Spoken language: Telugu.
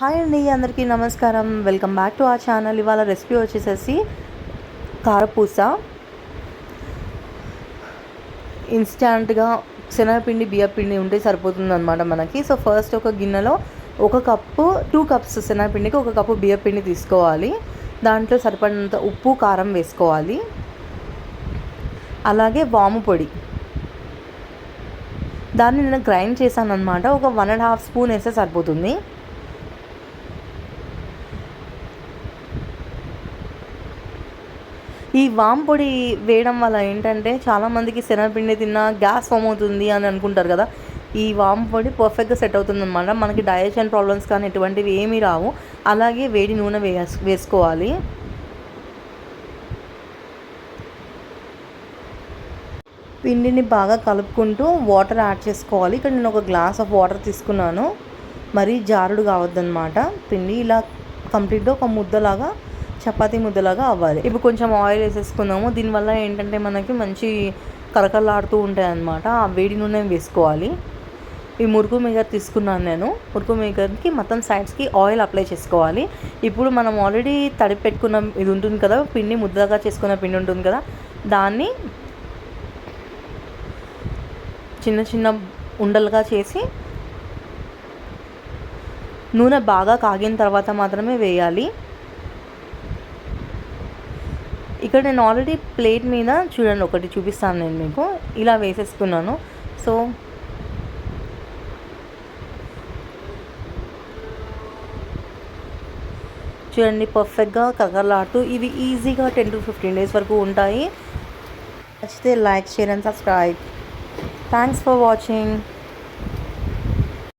హాయ్ అండి అందరికీ నమస్కారం. వెల్కమ్ బ్యాక్ టు ఆ ఛానల్. ఇవాళ రెసిపీ వచ్చేసేసి కారపూస. ఇన్స్టాంట్గా శనగపిండి బియ్యపిండి ఉంటే సరిపోతుంది అనమాట మనకి. సో ఫస్ట్ ఒక గిన్నెలో ఒక కప్పు టూ కప్స్ శనగపిండికి ఒక కప్పు బియ్యపిండి తీసుకోవాలి. దాంట్లో సరిపడినంత ఉప్పు కారం వేసుకోవాలి. అలాగే వాము పొడి. దాన్ని నేను గ్రైండ్ చేశాను అనమాట ఒక వన్ అండ్ హాఫ్ స్పూన్ వేస్తే సరిపోతుంది. ఈ వామ్ పొడి వేయడం వల్ల ఏంటంటే చాలామందికి శనగపిండి తిన్నా గ్యాస్ ఫామ్ అవుతుంది అని అనుకుంటారు కదా. ఈ వామ్ పొడి పర్ఫెక్ట్గా సెట్ అవుతుంది అనమాట మనకి డైజెషన్ ప్రాబ్లమ్స్ కానీ ఎటువంటివి ఏమీ రావు. అలాగే వేడి నూనె వేస్ వేసుకోవాలి. పిండిని బాగా కలుపుకుంటూ వాటర్ యాడ్ చేసుకోవాలి. ఇక్కడ నేను ఒక గ్లాస్ ఆఫ్ వాటర్ తీసుకున్నాను. మరీ జారుడు కావద్దనమాట పిండి ఇలా కంప్లీట్గా ఒక ముద్దలాగా చపాతీ ముద్దలాగా అవ్వాలి. ఇప్పుడు కొంచెం ఆయిల్ వేసేసుకుందాము. దీనివల్ల ఏంటంటే మనకి మంచి కరకరలాడుతూ ఉంటాయి అన్నమాట ఆ వేడి నూనె వేసుకోవాలి. ఈ మురుకు మేకర్ తీసుకున్నాను నేను. మురుకు మేకర్కి మొత్తం సైడ్స్కి ఆయిల్ అప్లై చేసుకోవాలి. ఇప్పుడు మనం ఆల్రెడీ తడి పెట్టుకున్న ఇది ఉంటుంది కదా పిండి ముద్దగా చేసుకున్న పిండి ఉంటుంది కదా దాన్ని చిన్న చిన్న ఉండలుగా చేసి నూనె బాగా కాగిన తర్వాత మాత్రమే వేయాలి. ఇక్కడ నేను ఆల్రెడీ ప్లేట్ మీద చూడండి ఒకటి చూపిస్తాను నేను మీకు. ఇలా వేసేసుకున్నాను. సో చూడండి పర్ఫెక్ట్గా కగలాడుతూ ఇవి ఈజీగా టెన్ టు ఫిఫ్టీన్ డేస్ వరకు ఉంటాయి. నచ్చితే like share and subscribe thanks for watching